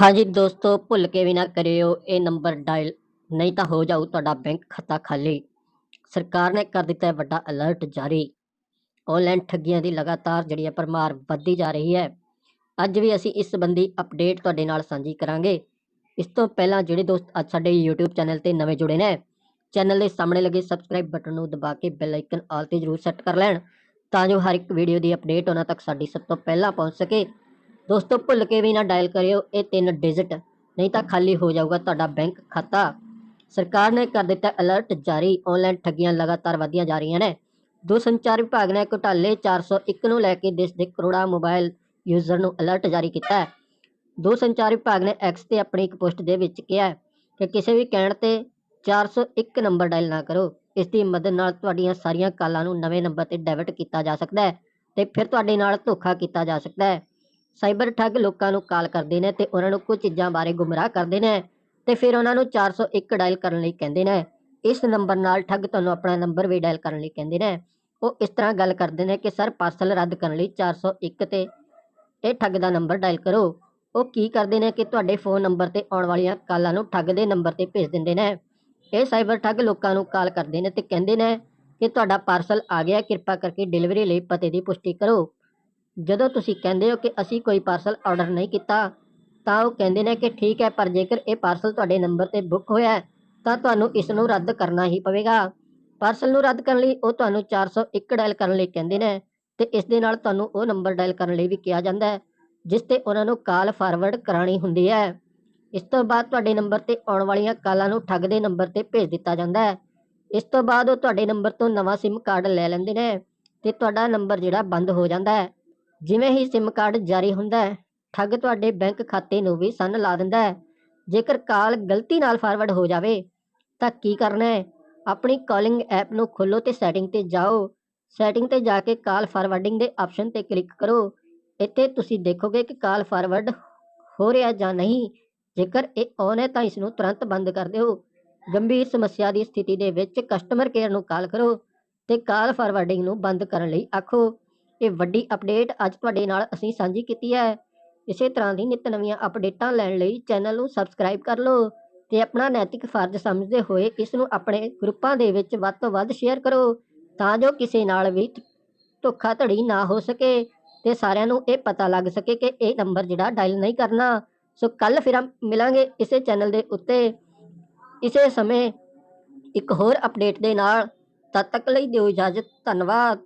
ਹਾਂਜੀ ਦੋਸਤੋ, ਭੁੱਲ ਕੇ ਵੀ ਨਾ ਕਰਿਓ, ਇਹ ਨੰਬਰ ਡਾਇਲ ਨਹੀਂ ਤਾਂ ਹੋ ਜਾਊ ਤੁਹਾਡਾ ਬੈਂਕ ਖਾਤਾ ਖਾਲੀ। ਸਰਕਾਰ ਨੇ ਕਰ ਦਿੱਤਾ ਹੈ ਵੱਡਾ ਅਲਰਟ ਜਾਰੀ। ਆਨਲਾਈਨ ਠੱਗੀਆਂ ਦੀ ਲਗਾਤਾਰ ਜਿਹੜੀ ਹੈ ਭਰਮਾਰ ਵੱਧਦੀ ਜਾ ਰਹੀ ਹੈ। ਅੱਜ ਵੀ ਅਸੀਂ ਇਸ ਸੰਬੰਧੀ ਅਪਡੇਟ ਤੁਹਾਡੇ ਨਾਲ ਸਾਂਝੀ ਕਰਾਂਗੇ। ਇਸ ਤੋਂ ਪਹਿਲਾਂ ਜਿਹੜੇ ਦੋਸਤ ਅੱਜ ਸਾਡੇ YouTube ਚੈਨਲ ਤੇ ਨਵੇਂ ਜੁੜੇ ਨੇ ਚੈਨਲ ਦੇ ਸਾਹਮਣੇ ਲੱਗੇ ਸਬਸਕ੍ਰਾਈਬ ਬਟਨ ਨੂੰ ਦਬਾ ਕੇ ਬੈਲ ਆਈਕਨ ਆਲ ਤੇ ਜ਼ਰੂਰ ਸੈੱਟ ਕਰ ਲੈਣ, ਤਾਂ ਜੋ ਹਰ ਇੱਕ ਵੀਡੀਓ ਦੀ ਅਪਡੇਟ ਉਹਨਾਂ ਤੱਕ ਸਾਡੀ ਸਭ ਤੋਂ ਪਹਿਲਾਂ ਪਹੁੰਚ ਸਕੇ। ਦੋਸਤੋ, ਭੁੱਲ ਕੇ ਵੀ ਨਾ ਡਾਇਲ ਕਰਿਓ, ਇਹ ਤਿੰਨ ਡਿਜਿਟ ਨਹੀਂ ਤਾਂ ਖਾਲੀ ਹੋ ਜਾਊਗਾ ਤੁਹਾਡਾ ਬੈਂਕ ਖਾਤਾ। ਸਰਕਾਰ ਨੇ ਕਰ ਦਿੱਤਾ ਅਲਰਟ ਜਾਰੀ ਆਨਲਾਈਨ ਠੱਗੀਆਂ ਲਗਾਤਾਰ ਵਧੀਆਂ ਜਾ ਰਹੀਆਂ ਨੇ। ਦੂਰਸੰਚਾਰ ਵਿਭਾਗ ਨੇ ਘੁਟਾਲੇ 401 ਨੂੰ ਲੈ ਕੇ ਦੇਸ਼ ਦੇ ਕਰੋੜਾਂ ਮੋਬਾਈਲ ਯੂਜ਼ਰ ਨੂੰ ਅਲਰਟ ਜਾਰੀ ਕੀਤਾ ਹੈ। ਦੂਰਸੰਚਾਰ ਵਿਭਾਗ ਨੇ ਐਕਸ ਤੇ ਆਪਣੀ ਇੱਕ ਪੋਸਟ ਦੇ ਵਿੱਚ ਕਿਹਾ ਕਿ ਕਿਸੇ ਵੀ ਕਹਿਣ ਤੇ 401 ਨੰਬਰ ਡਾਇਲ ਨਾ ਕਰੋ। ਇਸ ਦੀ ਮਦਦ ਨਾਲ ਤੁਹਾਡੀਆਂ ਸਾਰੀਆਂ ਕਾਲਾਂ ਨੂੰ ਨਵੇਂ ਨੰਬਰ ਤੇ ਡਾਇਵਰਟ ਕੀਤਾ ਜਾ ਸਕਦਾ ਹੈ ਤੇ ਫਿਰ ਤੁਹਾਡੇ ਨਾਲ ਧੋਖਾ ਕੀਤਾ ਜਾ ਸਕਦਾ ਹੈ। ਸਾਈਬਰ ਠੱਗ ਲੋਕਾਂ ਨੂੰ ਕਾਲ ਕਰਦੇ ਨੇ ਤੇ ਉਹਨਾਂ ਨੂੰ ਕੁਝ ਚੀਜ਼ਾਂ ਬਾਰੇ ਗੁੰਮਰਾਹ ਕਰਦੇ ਨੇ ਤੇ ਫਿਰ ਉਹਨਾਂ ਨੂੰ 401 ਡਾਇਲ ਕਰਨ ਲਈ ਕਹਿੰਦੇ ਨੇ। ਇਸ ਨੰਬਰ ਨਾਲ ਠੱਗ ਤੁਹਾਨੂੰ ਆਪਣਾ ਨੰਬਰ ਵੀ ਡਾਇਲ ਕਰਨ ਲਈ ਕਹਿੰਦੇ ਨੇ। ਉਹ ਇਸ ਤਰ੍ਹਾਂ ਗੱਲ ਕਰਦੇ ਨੇ ਕਿ ਸਰ ਪਾਰਸਲ ਰੱਦ ਕਰਨ ਲਈ 401 ਤੇ ਇਹ ਠੱਗ ਦਾ ਨੰਬਰ ਡਾਇਲ ਕਰੋ। ਉਹ ਕੀ ਕਰਦੇ ਨੇ ਕਿ ਤੁਹਾਡੇ ਫੋਨ ਨੰਬਰ ਤੇ ਆਉਣ ਵਾਲੀਆਂ ਕਾਲਾਂ ਨੂੰ ਠੱਗ ਦੇ ਨੰਬਰ ਤੇ ਭੇਜ ਦਿੰਦੇ ਨੇ। ਇਹ ਸਾਈਬਰ ਠੱਗ ਲੋਕਾਂ ਨੂੰ ਕਾਲ ਕਰਦੇ ਨੇ ਤੇ ਕਹਿੰਦੇ ਨੇ ਕਿ ਤੁਹਾਡਾ ਪਾਰਸਲ ਆ ਗਿਆ, ਕਿਰਪਾ ਕਰਕੇ ਡਿਲੀਵਰੀ ਲਈ ਪਤੇ ਦੀ ਪੁਸ਼ਟੀ ਕਰੋ। ਜਦੋਂ ਤੁਸੀਂ ਕਹਿੰਦੇ ਹੋ ਕਿ ਅਸੀਂ ਕੋਈ ਪਾਰਸਲ ਆਰਡਰ ਨਹੀਂ ਕੀਤਾ, ਤਾਂ ਉਹ ਕਹਿੰਦੇ ਨੇ ਕਿ ਠੀਕ ਹੈ, ਪਰ ਜੇਕਰ ਇਹ ਪਾਰਸਲ ਤੁਹਾਡੇ ਨੰਬਰ ਤੇ ਬੁੱਕ ਹੋਇਆ ਹੈ, ਤਾਂ ਤੁਹਾਨੂੰ ਇਸ ਨੂੰ ਰੱਦ ਕਰਨਾ ਹੀ ਪਵੇਗਾ। ਪਾਰਸਲ ਨੂੰ ਰੱਦ ਕਰਨ ਲਈ ਉਹ ਤੁਹਾਨੂੰ 401 ਡਾਇਲ ਕਰਨ ਲਈ ਕਹਿੰਦੇ ਨੇ ਤੇ ਇਸ ਦੇ ਨਾਲ ਤੁਹਾਨੂੰ ਉਹ ਨੰਬਰ ਡਾਇਲ ਕਰਨ ਲਈ ਵੀ ਕਿਹਾ ਜਾਂਦਾ ਹੈ, ਜਿਸ ਤੇ ਉਹਨਾਂ ਨੂੰ ਕਾਲ ਫਾਰਵਰਡ ਕਰਾਣੀ ਹੁੰਦੀ ਹੈ। ਇਸ ਤੋਂ ਬਾਅਦ ਤੁਹਾਡੇ ਨੰਬਰ ਤੇ ਆਉਣ ਵਾਲੀਆਂ ਕਾਲਾਂ ਨੂੰ ਠੱਗ ਦੇ ਨੰਬਰ ਤੇ ਭੇਜ ਦਿੱਤਾ ਜਾਂਦਾ ਹੈ। ਇਸ ਤੋਂ ਬਾਅਦ ਉਹ ਤੁਹਾਡੇ ਨੰਬਰ ਤੋਂ ਨਵਾਂ SIM ਕਾਰਡ ਲੈ ਲੈਂਦੇ ਨੇ ਤੇ ਤੁਹਾਡਾ ਨੰਬਰ ਜਿਹੜਾ ਬੰਦ ਹੋ ਜਾਂਦਾ ਹੈ। ਜਿਵੇਂ ਹੀ SIM ਕਾਰਡ ਜਾਰੀ ਹੁੰਦਾ ਹੈ, ਠੱਗ ਤੁਹਾਡੇ ਬੈਂਕ ਖਾਤੇ ਨੂੰ ਵੀ ਸੰਨ ਲਾ ਦਿੰਦਾ ਹੈ। ਜੇਕਰ ਕਾਲ ਗਲਤੀ ਨਾਲ ਫਾਰਵਰਡ ਹੋ ਜਾਵੇ, ਤਾਂ ਕੀ ਕਰਨਾ ਹੈ? ਆਪਣੀ ਕਾਲਿੰਗ ਐਪ ਨੂੰ ਖੋਲੋ ਤੇ ਸੈਟਿੰਗ ਤੇ ਜਾਓ। ਸੈਟਿੰਗ ਤੇ ਜਾ ਕੇ ਕਾਲ ਫਾਰਵਰਡਿੰਗ ਦੇ ਆਪਸ਼ਨ ਤੇ ਕਲਿੱਕ ਕਰੋ। ਇੱਥੇ ਤੁਸੀਂ ਦੇਖੋਗੇ ਕਿ ਕਾਲ ਫਾਰਵਰਡ ਹੋ ਰਿਹਾ ਜਾਂ ਨਹੀਂ। ਜੇਕਰ ਇਹ ਔਨ ਹੈ, ਤਾਂ ਇਸ ਨੂੰ ਤੁਰੰਤ ਬੰਦ ਕਰ ਦਿਓ। ਗੰਭੀਰ ਸਮੱਸਿਆ ਦੀ ਸਥਿਤੀ ਦੇ ਵਿੱਚ ਕਸਟਮਰ ਕੇਅਰ ਨੂੰ ਕਾਲ ਕਰੋ ਤੇ ਕਾਲ ਫਾਰਵਰਡਿੰਗ ਨੂੰ ਬੰਦ ਕਰਨ ਲਈ ਆਖੋ। ਇਹ ਵੱਡੀ ਅਪਡੇਟ ਅੱਜ ਤੁਹਾਡੇ ਨਾਲ ਅਸੀਂ ਸਾਂਝੀ ਕੀਤੀ ਹੈ। ਇਸੇ ਤਰ੍ਹਾਂ ਦੀ ਨਿਤ ਨਵੀਆਂ ਅਪਡੇਟਾਂ ਲੈਣ ਲਈ ਚੈਨਲ ਨੂੰ ਸਬਸਕ੍ਰਾਈਬ ਕਰ ਲਓ ਤੇ ਆਪਣਾ ਨੈਤਿਕ ਫਰਜ਼ ਸਮਝਦੇ ਹੋਏ ਇਸ ਨੂੰ ਆਪਣੇ ਗਰੁੱਪਾਂ ਦੇ ਵਿੱਚ ਵੱਧ ਤੋਂ ਵੱਧ ਸ਼ੇਅਰ ਕਰੋ ਤਾਂ ਜੋ ਕਿਸੇ ਨਾਲ ਵੀ ਧੋਖਾਧੜੀ ਨਾ ਹੋ ਸਕੇ ਤੇ ਸਾਰਿਆਂ ਨੂੰ ਇਹ ਪਤਾ ਲੱਗ ਸਕੇ ਕਿ ਇਹ ਨੰਬਰ ਜਿਹੜਾ ਡਾਇਲ ਨਹੀਂ ਕਰਨਾ। ਸੋ ਕੱਲ ਫਿਰ ਮਿਲਾਂਗੇ ਇਸੇ ਚੈਨਲ ਦੇ ਉੱਤੇ। ਇਸੇ ਸਮੇਂ ਇੱਕ ਹੋਰ ਅਪਡੇਟ ਦੇ ਨਾਲ। ਤਦ ਤੱਕ ਲਈ ਦਿਓ ਇਜਾਜ਼ਤ। ਧੰਨਵਾਦ।